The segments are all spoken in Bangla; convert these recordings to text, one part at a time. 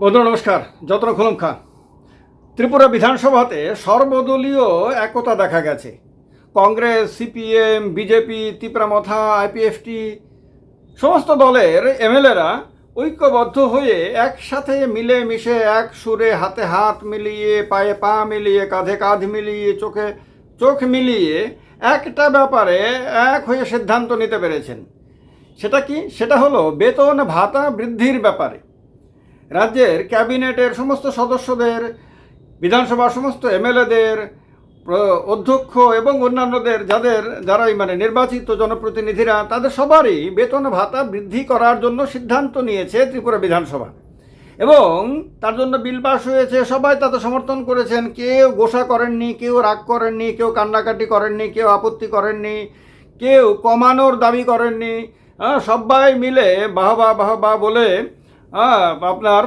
বন্ধু নমস্কার। যত্ন খুলম খান। ত্রিপুরা বিধানসভাতে সর্বদলীয় একতা দেখা গেছে। Congress, CPM, BJP Tipra Motha IPFT, সমস্ত দলের এমএলএরা ঐক্যবদ্ধ হয়ে একসাথে মিলে মিশে এক সুরে হাতে হাত মিলিয়ে, পায়ে পা মিলিয়ে, কাঁধে কাঁধ মিলিয়ে, চোখে চোখ মিলিয়ে একটা ব্যাপারে এক হয়ে সিদ্ধান্ত নিতে পেরেছেন। সেটা কি? সেটা হলো বেতন ভাতা বৃদ্ধির ব্যাপারে। রাজ্যের ক্যাবিনেটের সমস্ত সদস্যদের, বিধানসভার সমস্ত এমএলএদের অধ্যক্ষ এবং অন্যান্যদের যাদের, যারাই মানে নির্বাচিত জনপ্রতিনিধিরা, তাদের সবারই বেতন ভাতা বৃদ্ধি করার জন্য সিদ্ধান্ত নিয়েছে ত্রিপুরা বিধানসভা। এবং তার জন্য বিল পাস হয়েছে, সবাই তাতে সমর্থন করেছেন। কেউ গোসা করেননি, কেউ রাগ করেননি, কেউ কান্নাকাটি করেননি, কেউ আপত্তি করেননি, কেউ কমানোর দাবি করেননি। সবাই মিলে বাহবা বাহবা বলে আপনার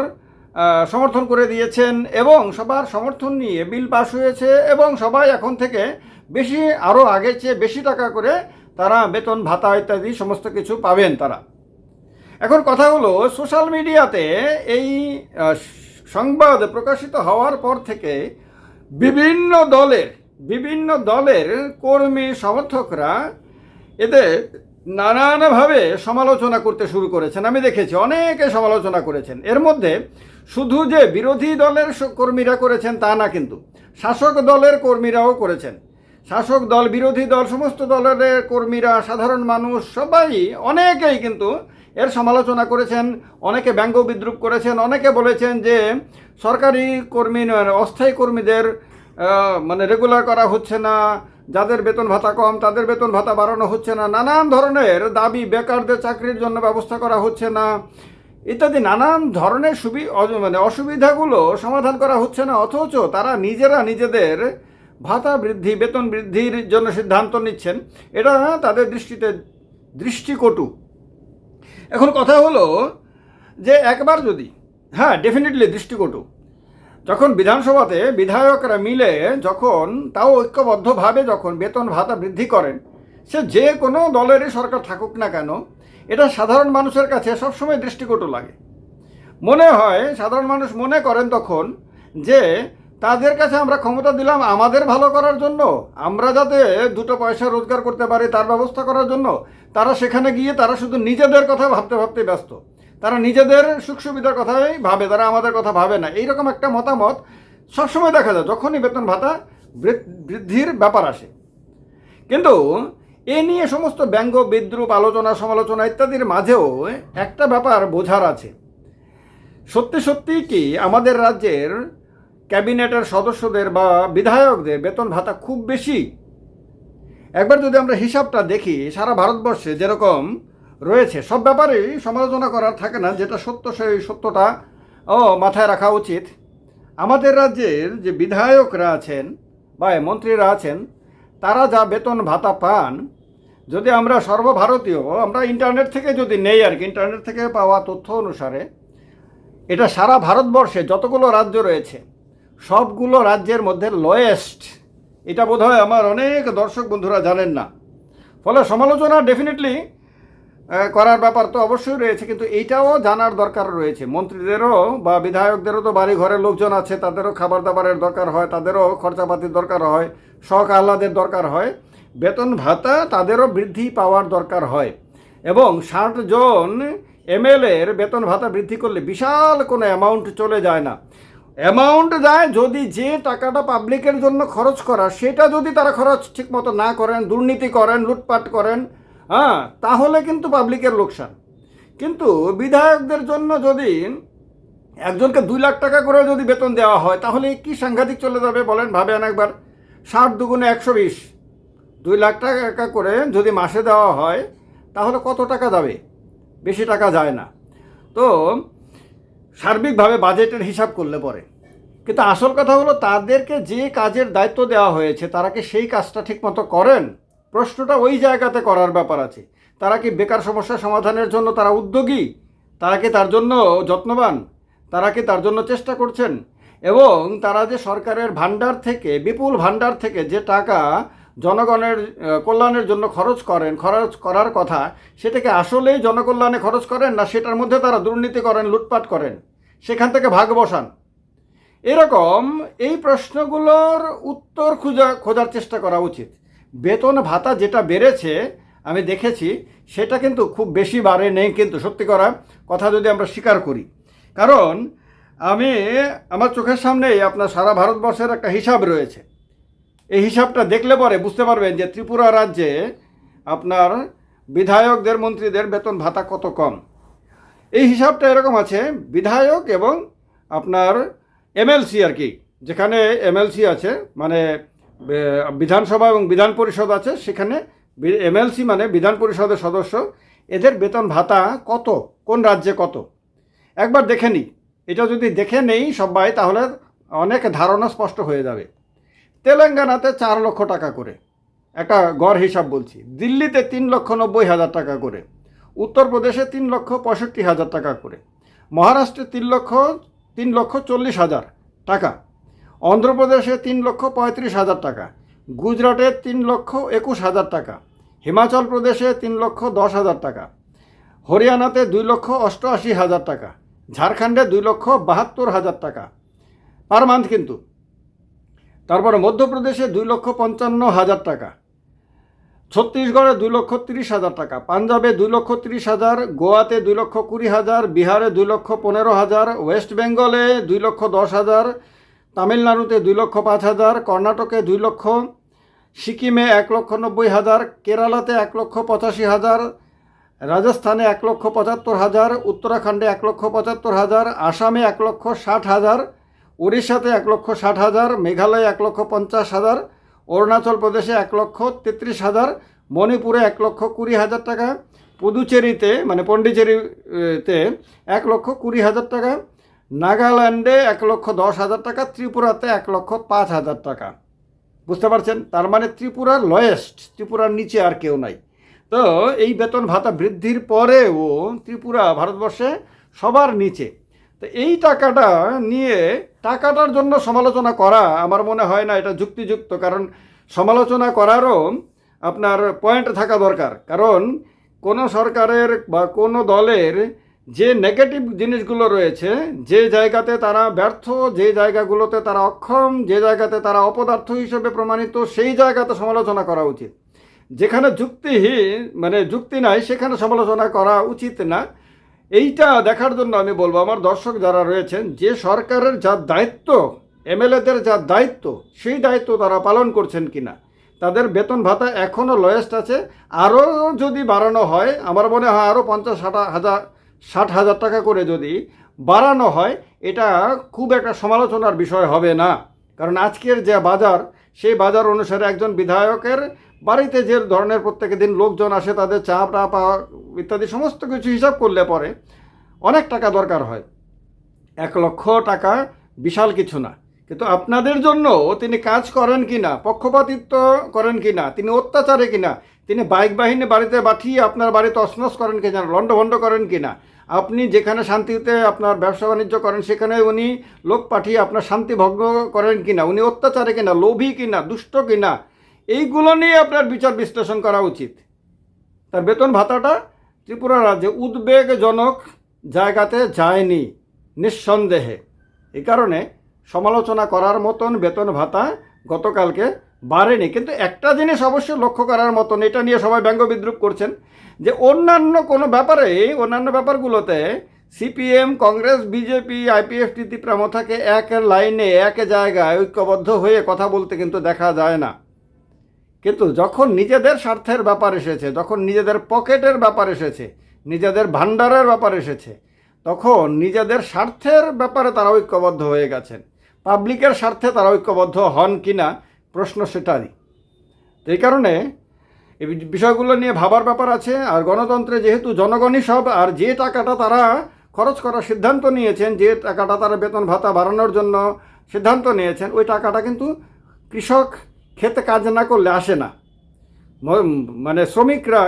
সমর্থন করে দিয়েছেন এবং সবার সমর্থন নিয়ে বিল পাস হয়েছে এবং সবাই এখন থেকে বেশি আরও আগের চেয়ে বেশি টাকা করে তারা বেতন, ভাতা ইত্যাদি সমস্ত কিছু পাবেন তারা। এখন কথা হলো, সোশ্যাল মিডিয়াতে এই সংবাদ প্রকাশিত হওয়ার পর থেকে বিভিন্ন দলের বিভিন্ন দলের কর্মী সমর্থকরা এদের নানানভাবে সমালোচনা করতে শুরু করেছেন। আমি দেখেছি অনেকে সমালোচনা করেছেন। এর মধ্যে শুধু যে বিরোধী দলের কর্মীরা করেছেন তা না কিন্তু শাসক দলের কর্মীরাও করেছেন। শাসক দল, বিরোধী দল, সমস্ত দলের কর্মীরা, সাধারণ মানুষ, সবাই অনেকেই কিন্তু এর সমালোচনা করেছেন, অনেকে ব্যঙ্গ বিদ্রুপ করেছেন, অনেকে বলেছেন যে সরকারি কর্মী অস্থায়ী কর্মীদের মানে রেগুলার করা হচ্ছে না, যাদের বেতন ভাতা কম, তাদের বেতন ভাতা বাড়ানো হচ্ছে না, নানান ধরনের দাবি বেকারদের চাকরির জন্য ব্যবস্থা করা হচ্ছে না, ইত্যাদি নানান ধরনের সুবি মানে অসুবিধাগুলো সমাধান করা হচ্ছে না, অথচ তারা নিজেরা নিজেদের ভাতা বৃদ্ধি, বেতন বৃদ্ধির জন্য সিদ্ধান্ত নিচ্ছেন। এটা তাদের দৃষ্টিতে দৃষ্টিকটু। এখন কথা হলো যে একবার যদি হ্যাঁ ডেফিনেটলি দৃষ্টিকটু। যখন বিধানসভাতে বিধায়করা মিলে যখন তাও ঐক্যবদ্ধভাবে যখন বেতন ভাতা বৃদ্ধি করেন, সে যে কোনো দলেরই সরকার থাকুক না কেন, এটা সাধারণ মানুষের কাছে সবসময় দৃষ্টিকটু লাগে। মনে হয়, সাধারণ মানুষ মনে করেন তখন যে তাদের কাছে আমরা ক্ষমতা দিলাম আমাদের ভালো করার জন্য, আমরা যাতে দুটো পয়সা রোজগার করতে পারি তার ব্যবস্থা করার জন্য, তারা সেখানে গিয়ে তারা শুধু নিজেদের কথা ভাবতে ভাবতে ব্যস্ত। তারা নিজেদের সুখ সুবিধার কথাই ভাবে, তারা আমাদের কথা ভাবে না। এইরকম একটা মতামত সবসময় দেখা যায়, যখনই বেতন ভাতা বৃদ্ধির ব্যাপার আসে। কিন্তু এ নিয়ে সমস্ত ব্যঙ্গ, বিদ্রুপ, আলোচনা, সমালোচনা ইত্যাদির মাঝেও একটা ব্যাপার বোঝার আছে। সত্যি সত্যি কি আমাদের রাজ্যের ক্যাবিনেটের সদস্যদের বা বিধায়কদের বেতন ভাতা খুব বেশি? একবার যদি আমরা হিসাবটা দেখি, সারা ভারতবর্ষে যেরকম রয়েছে। সব ব্যাপারেই সমালোচনা করার থাকে না, যেটা সত্য সেই সত্যটা, ও, মাথায় রাখা উচিত। আমাদের রাজ্যের যে বিধায়করা আছেন বা মন্ত্রীরা আছেন, তারা যা বেতন ভাতা পান, যদি আমরা সর্বভারতীয়, আমরা ইন্টারনেট থেকে যদি নেই আর কি, ইন্টারনেট থেকে পাওয়া তথ্য অনুসারে, এটা সারা ভারতবর্ষে যতগুলো রাজ্য রয়েছে, সবগুলো রাজ্যের মধ্যে লয়েস্ট এটা বোধহয় আমার অনেক দর্শক বন্ধুরা জানেন না। ফলে সমালোচনা ডেফিনেটলি করার ব্যাপার তো অবশ্যই রয়েছে, কিন্তু এইটাও জানার দরকার রয়েছে। মন্ত্রীদেরও বা বিধায়কদেরও তো বাড়ি ঘরের লোকজন আছে, তাদেরও খাবার দাবারের দরকার হয়, তাদেরও খরচাপাতির দরকার হয়, শখ আহ্লাদের দরকার হয়। বেতন ভাতা তাদেরও বৃদ্ধি পাওয়ার দরকার হয়। এবং ষাট জন এমএলএর বেতন ভাতা বৃদ্ধি করলে বিশাল কোনো অ্যামাউন্ট চলে যায় না। অ্যামাউন্ট যায় যদি যে টাকাটা পাবলিকের জন্য খরচ করা, সেটা যদি তারা খরচ ঠিকমতো না করেন, দুর্নীতি করেন, লুটপাট করেন হ্যাঁ। তাহলে কিন্তু পাবলিকের লোকসান। কিন্তু বিধায়কদের জন্য যদি একজনকে দুই লাখ টাকা করে যদি বেতন দেওয়া হয়, তাহলে কি সাংঘাতিক চলে যাবে বলেন? ভাবেন একবার। ষাট দুগুণে একশো বিশ। দুই লাখ টাকা করে যদি মাসে দেওয়া হয়, তাহলে কত টাকা যাবে? বেশি টাকা যায় না। তো সার্বিকভাবে বাজেটের হিসাব করলে পরে। কিন্তু আসল কথা হলো, তাদেরকে যে কাজের দায়িত্ব দেওয়া হয়েছে, তারা কি সেই কাজটা ঠিকমতো করেন? প্রশ্নটা ওই জায়গাতে করার ব্যাপার আছে। তারা কি বেকার সমস্যা সমাধানের জন্য তারা উদ্যোগী? তারা কি তার জন্য যত্নবান? তারা কি তার জন্য চেষ্টা করছেন? এবং তারা যে সরকারের ভান্ডার থেকে, বিপুল ভান্ডার থেকে যে টাকা জনগণের কল্যাণের জন্য খরচ করেন, খরচ করার কথা সেটাকে আসলেই জনকল্যাণে খরচ করেন না সেটার মধ্যে তারা দুর্নীতি করেন, লুটপাট করেন? সেখান থেকে ভাগ বসান। এরকম এই প্রশ্নগুলোর উত্তর খোঁজা, খোঁজার চেষ্টা করা উচিত। বেতন ভাতা যেটা বেড়েছে, আমি দেখেছি, সেটা কিন্তু খুব বেশি বাড়ে নেই কিন্তু, সত্যি করা কথা যদি আমরা স্বীকার করি। কারণ আমি, আমার চোখের সামনেই আপনার সারা ভারতবর্ষের একটা হিসাব রয়েছে। এই হিসাবটা দেখলে পরে বুঝতে পারবেন যে ত্রিপুরা রাজ্যে আপনার বিধায়কদের, মন্ত্রীদের বেতন ভাতা কত কম। এই হিসাবটা এরকম আছে, বিধায়ক এবং আপনার এমএলসি আর কি, যেখানে এমএলসি আছে মানে বিধানসভা এবং বিধান পরিষদ আছে, সেখানে এমএলসি মানে বিধান পরিষদের সদস্য। এদের বেতন ভাতা কত? কোন রাজ্যে কত? একবার দেখে নিই। এটা যদি দেখে নেই সবাই, তাহলে অনেক ধারণা স্পষ্ট হয়ে যাবে। তেলেঙ্গানাতে চার লক্ষ টাকা করে। একটা গড় হিসাব বলছি। দিল্লিতে তিন লক্ষ নব্বই হাজার টাকা করে। উত্তরপ্রদেশে তিন লক্ষ পঁয়ষট্টি হাজার টাকা করে। মহারাষ্ট্রে তিন লক্ষ তিন লক্ষ চল্লিশ হাজার টাকা। অন্ধ্রপ্রদেশে তিন লক্ষ পঁয়ত্রিশ হাজার টাকা, গুজরাটে তিন লক্ষ একুশ হাজার টাকা, হিমাচল প্রদেশে তিন লক্ষ দশ হাজার টাকা, হরিয়ানাতে দুই লক্ষ অষ্টআশি হাজার টাকা, ঝাড়খণ্ডে দুই লক্ষ বাহাত্তর হাজার টাকা। পার মান্থ কিন্তু। তারপরে মধ্যপ্রদেশে দুই লক্ষ পঞ্চান্ন হাজার টাকা, ছত্তিশগড়ে দুই লক্ষ তিরিশ হাজার টাকা, পাঞ্জাবে দুই লক্ষ তিরিশ হাজার, গোয়াতে দুই লক্ষ কুড়ি হাজার, বিহারে দুই লক্ষ পনেরো হাজার, ওয়েস্ট বেঙ্গলে দুই লক্ষ দশ হাজার তামিলনাড়ুতে দুই লক্ষ পাঁচ হাজার কর্ণাটকে দুই লক্ষ সিকিমে এক লক্ষ নব্বই হাজার কেরালাতে এক লক্ষ পঁচাশি হাজার রাজস্থানে এক লক্ষ পঁচাত্তর হাজার উত্তরাখণ্ডে এক লক্ষ পঁচাত্তর হাজার আসামে এক লক্ষ ষাট হাজার উড়িষ্যাতে এক লক্ষ ষাট হাজার মেঘালয়ে এক লক্ষ পঞ্চাশ হাজার অরুণাচল প্রদেশে এক লক্ষ তেত্রিশ হাজার মণিপুরে এক লক্ষ কুড়ি হাজার টাকা পুদুচেরিতে মানে পন্ডিচেরিতে এক লক্ষ কুড়ি হাজার টাকা নাগাল্যান্ডে এক লক্ষ দশ হাজার টাকা, ত্রিপুরাতে এক লক্ষ পাঁচ হাজার টাকা। বুঝতে পারছেন? তার মানে ত্রিপুরার লয়েস্ট ত্রিপুরার নিচে আর কেউ নাই। তো এই বেতন ভাতা বৃদ্ধির পরেও ত্রিপুরা ভারতবর্ষে সবার নিচে। তো এই টাকাটা নিয়ে টাকাটার জন্য সমালোচনা করা আমার মনে হয় না এটা যুক্তিযুক্ত, কারণ সমালোচনা করারও আপনার পয়েন্ট থাকা দরকার। কারণ কোনো সরকারের বা কোনো দলের যে নেগেটিভ জিনিসগুলো রয়েছে, যে জায়গাতে তারা ব্যর্থ, যে জায়গাগুলোতে তারা অক্ষম, যে জায়গাতে তারা অপদার্থ হিসেবে প্রমাণিত, সেই জায়গাতে সমালোচনা করা উচিত। যেখানে যুক্তিহীন মানে যুক্তি নাই, সেখানে সমালোচনা করা উচিত না। এইটা দেখার জন্য আমি বলব, আমার দর্শক যারা রয়েছেন, যে সরকারের যা দায়িত্ব, এমএলএদের যা দায়িত্ব, সেই দায়িত্ব তারা পালন করছেন কিনা? তাদের বেতন ভাতা এখনও লয়েস্ট আছে। আরও যদি বাড়ানো হয়, আমার মনে হয় আরও পঞ্চাশ হাজার ষাট হাজার টাকা করে যদি বাড়ানো হয়, এটা খুব একটা সমালোচনার বিষয় হবে না। কারণ আজকের যে বাজার, সেই বাজার অনুসারে একজন বিধায়কের বাড়িতে যে ধরনের প্রত্যেক দিন লোকজন আসে, তাদের চা, টা ইত্যাদি সমস্ত কিছু হিসাব করলে পরে অনেক টাকা দরকার হয়। এক লক্ষ টাকা বিশাল কিছু না। কিন্তু আপনাদের জন্য তিনি কাজ করেন কি না পক্ষপাতিত্ব করেন কি না তিনি অত্যাচারে কি না তিনি বাইক বাহিনী বাড়িতে পাঠিয়ে আপনার বাড়িতে অসনস করেন কি না লণ্ডভণ্ড করেন কি না? আপনি যেখানে শান্তিতে আপনার ব্যবসা বাণিজ্য করেন, সেখানে উনি লোক পাঠিয়ে আপনার শান্তি ভঙ্গ করেন কি না? উনি অত্যাচারে কিনা লোভী কিনা দুষ্ট কিনা এইগুলো নিয়ে আপনার বিচার বিশ্লেষণ করা উচিত। তার বেতন ভাতাটা ত্রিপুরা রাজ্যে উদ্বেগজনক জায়গাতে যায়নি, নিঃসন্দেহে। এই কারণে সমালোচনা করার মতন বেতন ভাতা গতকালকে বাড়েনি। কিন্তু একটা জিনিস অবশ্যই লক্ষ্য করার মতন, এটা নিয়ে সবাই ব্যঙ্গ বিদ্রুপ করছেন, যে অন্যান্য কোনো ব্যাপারে, অন্যান্য ব্যাপারগুলোতে সিপিএম, কংগ্রেস, বিজেপি আইপিএফটি ত্রিপ্রামথাকে এক লাইনে, এক জায়গায় ঐক্যবদ্ধ হয়ে কথা বলতে কিন্তু দেখা যায় না। কিন্তু যখন নিজেদের স্বার্থের ব্যাপার এসেছে, যখন নিজেদের পকেটের ব্যাপার এসেছে, নিজেদের ভাণ্ডারের ব্যাপার এসেছে, তখন নিজেদের স্বার্থের ব্যাপারে তারা ঐক্যবদ্ধ হয়ে গেছেন। পাবলিকের স্বার্থে তারা ঐক্যবদ্ধ হন কি না প্রশ্ন সেটারই। এই কারণে এই বিষয়গুলো নিয়ে ভাবার ব্যাপার আছে, আর গণতন্ত্রে যেহেতু জনগণই সব, আর যে টাকাটা তারা খরচ করার সিদ্ধান্ত নিয়েছেন, যে টাকাটা তারা বেতন ভাতা বাড়ানোর জন্য সিদ্ধান্ত নিয়েছেন, ওই টাকাটা কিন্তু কৃষক খেতে কাজ না করলে আসে না। মানে শ্রমিকরা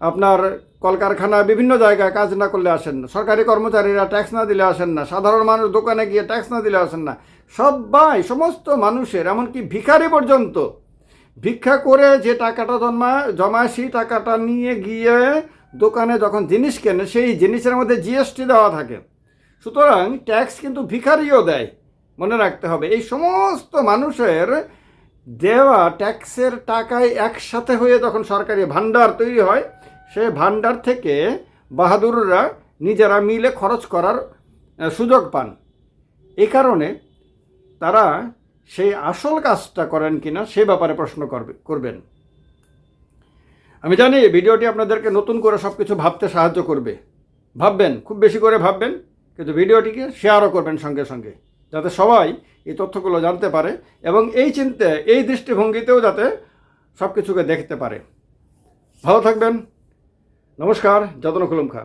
আপনার কলকারখানা বিভিন্ন জায়গায় কাজ না করলে আসেন না। সরকারি কর্মচারীরা ট্যাক্স না দিলে আসেন না। সাধারণ মানুষ দোকানে গিয়ে ট্যাক্স না দিলে আসেন না। সবাই, সমস্ত মানুষের, এমনকি ভিখারি পর্যন্ত, ভিক্ষা করে যে টাকাটা জন্মা জমায় সেই টাকাটা নিয়ে গিয়ে দোকানে যখন জিনিস কেনে, সেই জিনিসের মধ্যে জিএসটি দেওয়া থাকে। সুতরাং ট্যাক্স কিন্তু ভিখারিও দেয়, মনে রাখতে হবে। এই সমস্ত মানুষের দেওয়া ট্যাক্সের টাকায় একসাথে হয়ে যখন সরকারি ভান্ডার তৈরি হয় সে ভান্ডার থেকে বাহাদুররা নিজেরা মিলে খরচ করার সুযোগ পান। এই কারণে তারা সেই আসল কাজটা করেন কিনা সে ব্যাপারে প্রশ্ন করবে, করবেন। আমি জানি ভিডিওটি আপনাদেরকে নতুন করে সব কিছু ভাবতে সাহায্য করবে। ভাববেন, খুব বেশি করে ভাববেন, কিন্তু ভিডিওটিকে শেয়ারও করবেন সঙ্গে সঙ্গে, যাতে সবাই এই তথ্যগুলো জানতে পারে এবং এই চিন্তে, এই দৃষ্টিভঙ্গিতেও যাতে সব কিছুকে দেখতে পারে। ভালো থাকবেন। নমস্কার যতন খুলুম খা